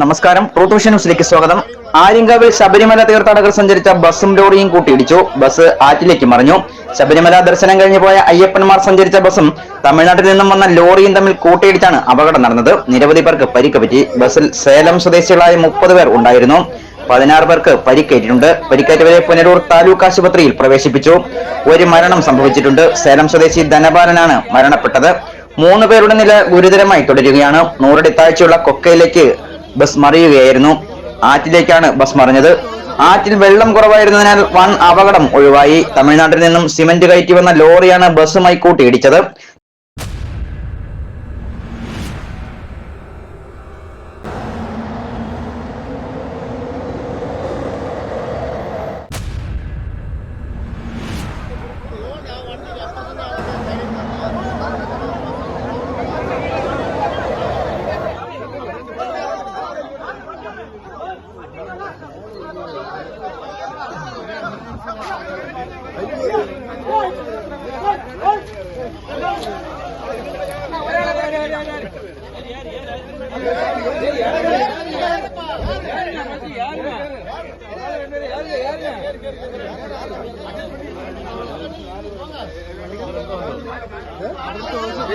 നമസ്കാരം. ട്രൂത്ത് ന്യൂസിലേക്ക് സ്വാഗതം. ആര്യങ്കാവിൽ ശബരിമല തീർത്ഥാടകർ സഞ്ചരിച്ച ബസ്സും ലോറിയും കൂട്ടിയിടിച്ചു. ബസ് ആറ്റിലേക്ക് മറിഞ്ഞു. ശബരിമല ദർശനം കഴിഞ്ഞു പോയ അയ്യപ്പന്മാർ സഞ്ചരിച്ച ബസ്സും തമിഴ്നാട്ടിൽ നിന്നും വന്ന ലോറിയും തമ്മിൽ കൂട്ടിയിടിച്ചാണ് അപകടം നടന്നത്. നിരവധി പേർക്ക് പരിക്ക് പറ്റി. ബസിൽ സേലം സ്വദേശികളായ മുപ്പത് പേർ ഉണ്ടായിരുന്നു. പതിനാറ് പേർക്ക് പരിക്കേറ്റിട്ടുണ്ട്. പരിക്കേറ്റവരെ പുനലൂർ താലൂക്ക് ആശുപത്രിയിൽ പ്രവേശിപ്പിച്ചു. ഒരു മരണം സംഭവിച്ചിട്ടുണ്ട്. സേലം സ്വദേശി ധനപാലനാണ് മരണപ്പെട്ടത്. മൂന്ന് പേരുടെ നില ഗുരുതരമായി തുടരുകയാണ്. നൂറടി താഴ്ചയുള്ള കൊക്കയിലേക്ക് ബസ് മറിയുകയായിരുന്നു. ആറ്റിലേക്കാണ് ബസ് മറിഞ്ഞത്. ആറ്റിൽ വെള്ളം കുറവായിരുന്നതിനാൽ വൻ അപകടം ഒഴിവായി. തമിഴ്നാട്ടിൽ നിന്നും സിമന്റ് കയറ്റി വന്ന ലോറിയാണ് ബസ്സുമായി കൂട്ടിയിടിച്ചത്. அடுத்த வருஷம்